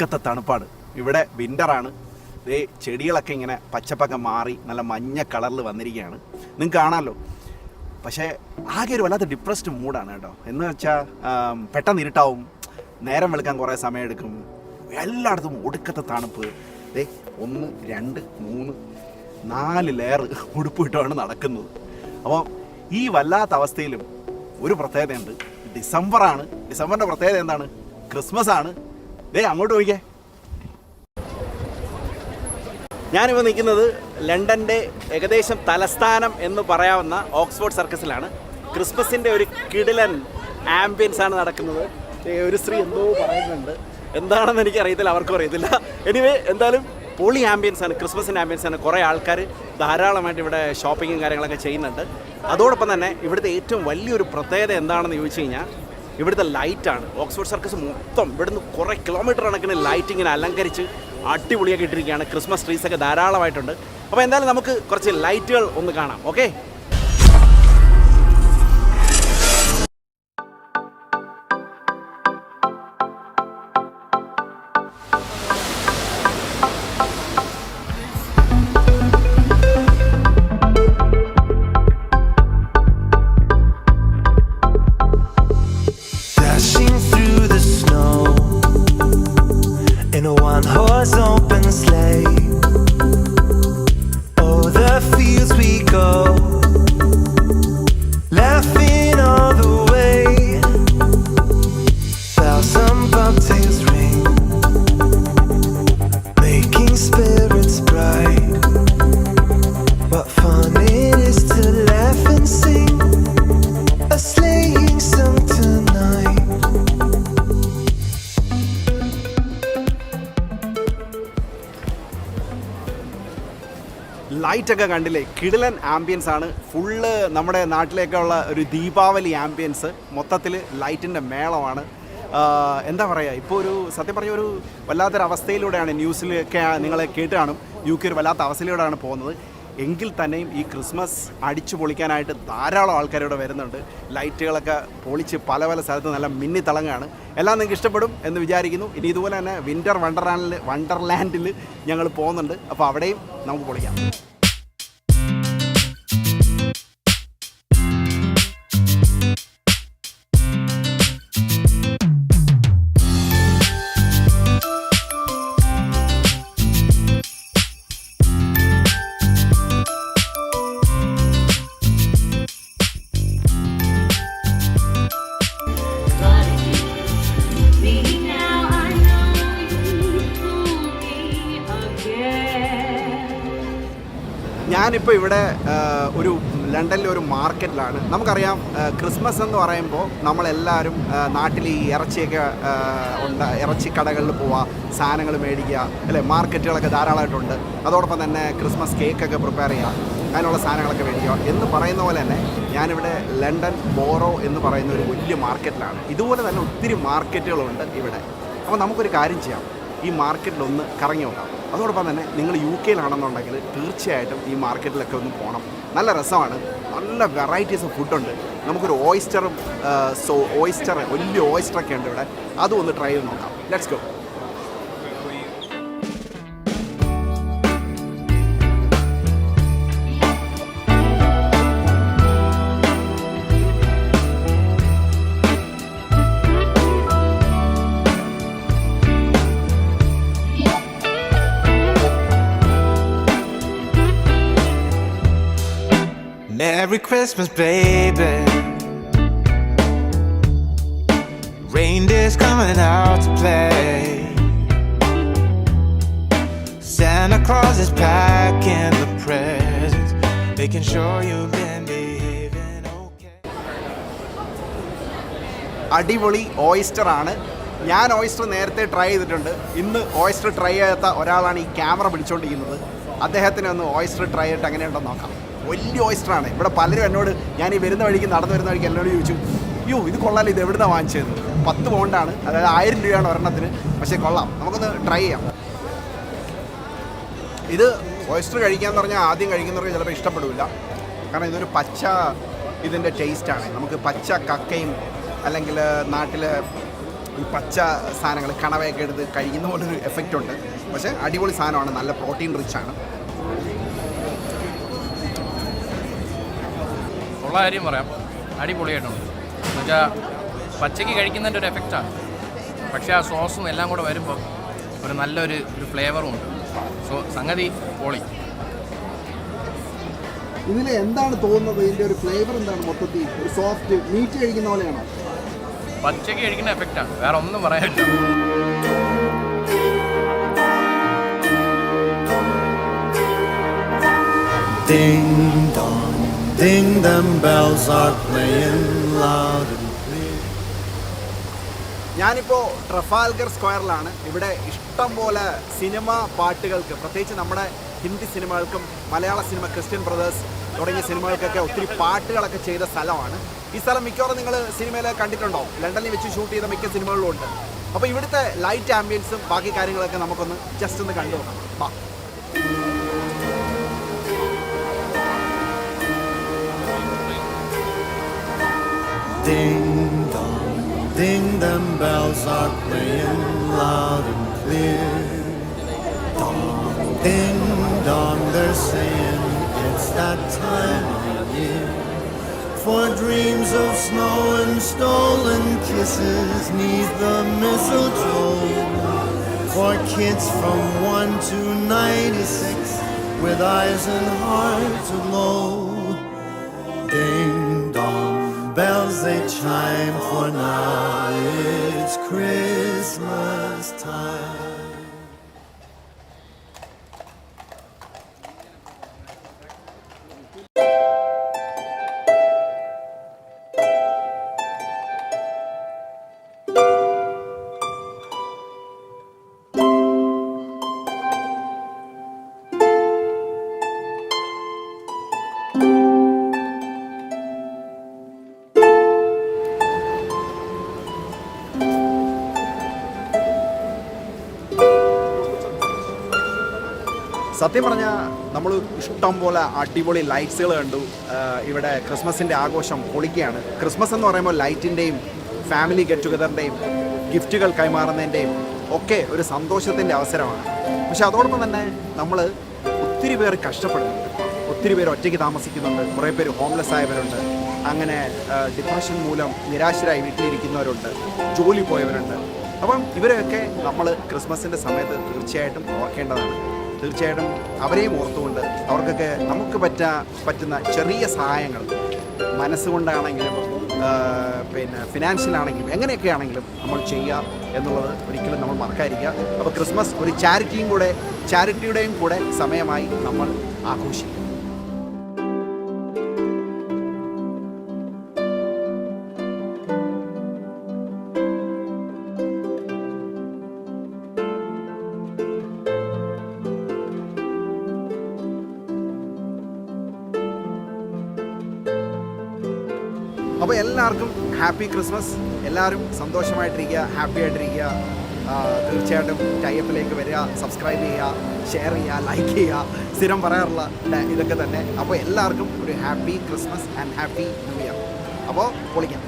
ഒടുക്കത്തെ തണുപ്പാണ്. ഇവിടെ വിന്ററാണ് ദേ ചെടികളൊക്കെ ഇങ്ങനെ പച്ചപ്പൊക്കെ മാറി നല്ല മഞ്ഞ കളറിൽ വന്നിരിക്കുകയാണ് നിങ്ങൾക്ക് കാണാമല്ലോ പക്ഷേ ആകെ ഒരു വല്ലാത്ത ഡിപ്രസ്ഡ് മൂഡാണ് കേട്ടോ. എന്ന് വെച്ചാൽ പെട്ടെന്ന് ഇരുട്ടാവും. നേരം വെളുക്കാൻ കുറേ സമയമെടുക്കും എല്ലായിടത്തും ഒടുക്കത്തെ തണുപ്പ്. ദേ ഒന്ന് രണ്ട് മൂന്ന് നാല് ലെയർ ഉടുപ്പ് ഇട്ടാണ് നടക്കുന്നത്. അപ്പോൾ ഈ വല്ലാത്ത അവസ്ഥയിലും ഒരു പ്രത്യേകതയുണ്ട്. ഡിസംബറാണ് ഡിസംബറിന്റെ പ്രത്യേകത എന്താണ്? ക്രിസ്മസ് ആണ്. ദേ അങ്ങോട്ട് പോയിക്കേ ഞാനിപ്പോൾ നിൽക്കുന്നത് ലണ്ടന്റെ ഏകദേശം തലസ്ഥാനം എന്ന് പറയാവുന്ന ഓക്സ്ഫോർഡ് സർക്കസിലാണ്. ക്രിസ്മസിന്റെ ഒരു കിടിലൻ ആംബിയൻസ് ആണ് നടക്കുന്നത്. ഒരു സ്ത്രീ എന്തോ പറയുന്നുണ്ട്. എന്താണെന്ന് എനിക്ക് അറിയത്തില്ല അവർക്കും അറിയത്തില്ല. എനിവേ എന്തായാലും പൊളി ആംബിയൻസ് ആണ് ക്രിസ്മസിന്റെ ആംബിയൻസ് ആണ്. കുറേ ആൾക്കാർ ധാരാളമായിട്ട് ഇവിടെ ഷോപ്പിങ്ങും കാര്യങ്ങളൊക്കെ ചെയ്യുന്നുണ്ട്. അതോടൊപ്പം തന്നെ ഇവിടുത്തെ ഏറ്റവും വലിയൊരു പ്രത്യേകത എന്താണെന്ന് ചോദിച്ചു കഴിഞ്ഞാൽ ഇവിടുത്തെ ലൈറ്റാണ് ഓക്സ്ഫോർഡ് സർക്കസ് മൊത്തം ഇവിടുന്ന് കുറേ കിലോമീറ്റർ കണക്കിന് ലൈറ്റ് ഇങ്ങനെ അലങ്കരിച്ച് അടിപൊളിയാക്കി ഇട്ടിരിക്കുകയാണ് ക്രിസ്മസ് ട്രീസ് ഒക്കെ ധാരാളമായിട്ടുണ്ട്. അപ്പോൾ എന്തായാലും നമുക്ക് കുറച്ച് ലൈറ്റുകൾ ഒന്ന് കാണാം. ഓക്കെ ലൈറ്റ് ഒക്കെ കണ്ടില്ലേ? കിടിലൻ ആംബിയൻസ് ആണ്. ഫുള്ള് നമ്മുടെ നാട്ടിലേക്കുള്ള ഒരു ദീപാവലി ആംബിയൻസ് മൊത്തത്തിൽ ലൈറ്റിന്റെ മേളമാണ്. എന്താ പറയുക ഇപ്പോൾ ഒരു സത്യം പറഞ്ഞ ഒരു വല്ലാത്തൊരു അവസ്ഥയിലൂടെയാണ് ന്യൂസിലൊക്കെ നിങ്ങളെ കേട്ട് കാണും. യു കെ ഒരു വല്ലാത്ത അവസ്ഥയിലൂടെയാണ് പോകുന്നത്. എങ്കിൽ തന്നെയും ഈ ക്രിസ്മസ് അടിച്ചു പൊളിക്കാനായിട്ട് ധാരാളം ആൾക്കാർ ഇവിടെ വരുന്നുണ്ട്. ലൈറ്റുകളൊക്കെ പൊളിച്ച് പല പല സ്ഥലത്ത് നല്ല മിന്നി തിളങ്ങാണ് എല്ലാം നിങ്ങൾക്ക് ഇഷ്ടപ്പെടും എന്ന് വിചാരിക്കുന്നു. ഇനി ഇതുപോലെ തന്നെ വിന്റർ വണ്ടർലാൻഡിൽ വണ്ടർലാൻഡിൽ ഞങ്ങൾ പോകുന്നുണ്ട്. അപ്പോൾ അവിടെയും നമുക്ക് പൊളിക്കാം. ഞാനിപ്പോൾ ഇവിടെ ഒരു ലണ്ടനിലെ ഒരു മാർക്കറ്റിലാണ്. നമുക്കറിയാം ക്രിസ്മസ് എന്ന് പറയുമ്പോൾ നമ്മളെല്ലാവരും നാട്ടിൽ ഈ ഇറച്ചിയൊക്കെ ഉണ്ട് ഇറച്ചി കടകളിൽ പോവുക സാധനങ്ങൾ മേടിക്കുക അല്ലേ? മാർക്കറ്റുകളൊക്കെ ധാരാളമായിട്ടുണ്ട്. അതോടൊപ്പം തന്നെ ക്രിസ്മസ് കേക്കൊക്കെ പ്രിപ്പയർ ചെയ്യുക അതിനുള്ള സാധനങ്ങളൊക്കെ മേടിക്കുക എന്ന് പറയുന്ന പോലെ തന്നെ ഞാനിവിടെ ലണ്ടൻ ബോറോ എന്ന് പറയുന്ന ഒരു വലിയ മാർക്കറ്റിലാണ്. ഇതുപോലെ തന്നെ ഒത്തിരി മാർക്കറ്റുകളുണ്ട് ഇവിടെ. അപ്പോൾ നമുക്കൊരു കാര്യം ചെയ്യാം. ഈ മാർക്കറ്റിലൊന്ന് കറങ്ങി നോക്കാം. അതോടൊപ്പം തന്നെ നിങ്ങൾ യു കെയിലാണെന്നുണ്ടെങ്കിൽ തീർച്ചയായിട്ടും ഈ മാർക്കറ്റിലൊക്കെ ഒന്ന് പോകണം. നല്ല രസമാണ്. നല്ല വെറൈറ്റീസ് ഓഫ് ഫുഡുണ്ട് നമുക്കൊരു ഓയിസ്റ്ററും സോ ഓയിസ്റ്റർ വലിയ ഓയിസ്റ്ററൊക്കെ ഉണ്ട് ഇവിടെ. അതും ഒന്ന് ട്രൈ ചെയ്ത് നോക്കാം. Let's go Merry Christmas, baby. Reindeer's coming out to play. Santa Claus is packing the presents, making sure you've been. അടിപൊളി ഓയിസ്റ്റർ ആണ് ഞാൻ ഓയിസ്റ്റർ നേരത്തെ ട്രൈ ചെയ്തിട്ടുണ്ട് ഇന്ന് ഓയിസ്റ്റർ ട്രൈ ചെയ്യാത്ത ഒരാളാണ് ഈ ക്യാമറ പിടിച്ചുകൊണ്ടിരിക്കുന്നത് അദ്ദേഹത്തിന് ഒന്ന് ഓയിസ്റ്റർ ട്രൈ ചെയ്തിട്ട് എങ്ങനെയുണ്ടെന്ന് നോക്കാം വലിയ ഓയിസ്റ്റർ ആണ്. ഇവിടെ പലരും എന്നോട് ഞാൻ ഈ വരുന്ന വഴിക്ക് നടന്നു വരുന്ന വഴിക്ക് എന്നോട് ചോദിച്ചു അയ്യോ ഇത് കൊള്ളാലോ ഇത് എവിടുന്നാണ് വാങ്ങിച്ചത്? പത്ത് പോണ്ടാണ് അതായത് ആയിരം രൂപയാണ് ഒരെണ്ണത്തിന്. പക്ഷേ കൊള്ളാം. നമുക്കൊന്ന് ട്രൈ ചെയ്യാം. ഇത് ഓയിസ്റ്റർ കഴിക്കാന്ന് പറഞ്ഞാൽ ആദ്യം കഴിക്കുന്നവർക്ക് ചിലപ്പോൾ ഇഷ്ടപ്പെടില്ല കാരണം ഇതൊരു പച്ച ഇതിന്റെ ടേസ്റ്റാണ് നമുക്ക് പച്ച കക്കയും അല്ലെങ്കിൽ നാട്ടിൽ ഈ പച്ച സാധനങ്ങൾ കണവയൊക്കെ എടുത്ത് കഴിക്കുന്ന പോലൊരു എഫക്റ്റ് ഉണ്ട്. പക്ഷേ അടിപൊളി സാധനമാണ്. നല്ല പ്രോട്ടീൻ റിച്ച് ഉള്ള കാര്യം പറയാം. അടിപൊളിയായിട്ടുണ്ട്. എന്നുവെച്ചാൽ പച്ചയ്ക്ക് കഴിക്കുന്നതിന്റെ ഒരു എഫക്റ്റാണ് പക്ഷേ ആ സോസും എല്ലാം കൂടെ വരുമ്പോൾ ഒരു നല്ലൊരു ഒരു ഫ്ലേവറും ഉണ്ട്. സോ സംഗതി പൊളി. ഇതിൽ എന്താണ് തോന്നുന്നത്? ഇതിന്റെ ഒരു ഫ്ലേവർ എന്താണ് മൊത്തത്തിൽ? ഒരു സോഫ്റ്റ് മീറ്റ് കഴിക്കുന്ന പോലെയാണോ? പച്ചയ്ക്ക് കഴിക്കുന്ന എഫക്റ്റാണ് വേറെ ഒന്നും പറയാനില്ല. Ding. Ding, them bells are playing loud and clear. ഞാനിപ്പോൾ ട്രഫാൽഗർ സ്ക്വയറിലാണ്. ഇവിടെ ഇഷ്ടം പോലെ സിനിമ പാട്ടുകൾക്ക് പ്രത്യേകിച്ച് നമ്മുടെ ഹിന്ദി സിനിമകൾക്കും മലയാള സിനിമ ക്രിസ്ത്യൻ ബ്രദേഴ്സ് തുടങ്ങിയ സിനിമകൾക്കൊക്കെ ഒത്തിരി പാട്ടുകളൊക്കെ ചെയ്ത സ്ഥലമാണ്. ഈ സ്ഥലം മിക്കവാറും നിങ്ങൾ സിനിമയിൽ കണ്ടിട്ടുണ്ടോ? ലണ്ടനിൽ വെച്ച് ഷൂട്ട് ചെയ്ത മിക്ക സിനിമകളിലും ഉണ്ട്. അപ്പോൾ ഇവിടുത്തെ ലൈറ്റ് ആംബിയൻസും ബാക്കി കാര്യങ്ങളൊക്കെ നമുക്കൊന്ന് ജസ്റ്റ് ഒന്ന് കണ്ടു നോക്കാം Ding dong, ding, them bells are playing loud and clear. Dong, ding dong, they're saying it's that time of year. For dreams of snow and stolen kisses neath the mistletoe. For kids from 1 to 96 with eyes and hearts aglow. Chime, for now it's Christmas time. സത്യം പറഞ്ഞാൽ നമ്മൾ ഇഷ്ടം പോലെ അടിപൊളി ലൈറ്റ്സുകൾ കണ്ടു. ഇവിടെ ക്രിസ്മസിന്റെ ആഘോഷം പൊളിക്കുകയാണ്. ക്രിസ്മസ് എന്ന് പറയുമ്പോൾ ലൈറ്റിന്റെയും ഫാമിലി ഗെറ്റ് ടുഗദറിന്റെയും ഗിഫ്റ്റുകൾ കൈമാറുന്നതിന്റെയും ഒക്കെ ഒരു സന്തോഷത്തിന്റെ അവസരമാണ്. പക്ഷെ അതോടൊപ്പം തന്നെ നമ്മൾ ഒത്തിരി പേർ കഷ്ടപ്പെടുന്നുണ്ട്. ഒത്തിരി പേർ ഒറ്റയ്ക്ക് താമസിക്കുന്നുണ്ട്. കുറേ പേര് ഹോംലെസ് ആയവരുണ്ട്. അങ്ങനെ ഡിപ്രഷൻ മൂലം നിരാശരായി വീട്ടിലിരിക്കുന്നവരുണ്ട്. ജോലി പോയവരുണ്ട്. അപ്പം ഇവരെയൊക്കെ നമ്മൾ ക്രിസ്മസിന്റെ സമയത്ത് തീർച്ചയായിട്ടും ഓർക്കേണ്ടതാണ്. തീർച്ചയായിട്ടും അവരെയും ഓർത്തുകൊണ്ട് അവർക്കൊക്കെ നമുക്ക് പറ്റാ പറ്റുന്ന ചെറിയ സഹായങ്ങൾ മനസ്സുകൊണ്ടാണെങ്കിലും പിന്നെ ഫിനാൻഷ്യലാണെങ്കിലും എങ്ങനെയൊക്കെ ആണെങ്കിലും നമ്മൾ ചെയ്യുക എന്നുള്ളത് ഒരിക്കലും നമ്മൾ മറക്കാതിരിക്കുക. അപ്പോൾ ക്രിസ്മസ് ഒരു ചാരിറ്റിയും കൂടെ ചാരിറ്റിയുടെയും കൂടെ സമയമായി നമ്മൾ ആഘോഷിക്കും. അപ്പോൾ എല്ലാവർക്കും ഹാപ്പി ക്രിസ്മസ്. എല്ലാവരും സന്തോഷമായിട്ടിരിക്കുക ഹാപ്പി ആയിട്ടിരിക്കുക. തീർച്ചയായിട്ടും ടൈപ്പിലേക്ക് വരിക സബ്സ്ക്രൈബ് ചെയ്യുക ഷെയർ ചെയ്യുക ലൈക്ക് ചെയ്യുക സ്ഥിരം പറയാറുള്ള ഇതൊക്കെ തന്നെ. അപ്പോൾ എല്ലാവർക്കും ഒരു happy Christmas and happy new year. അപ്പോൾ പൊളിക്കാം.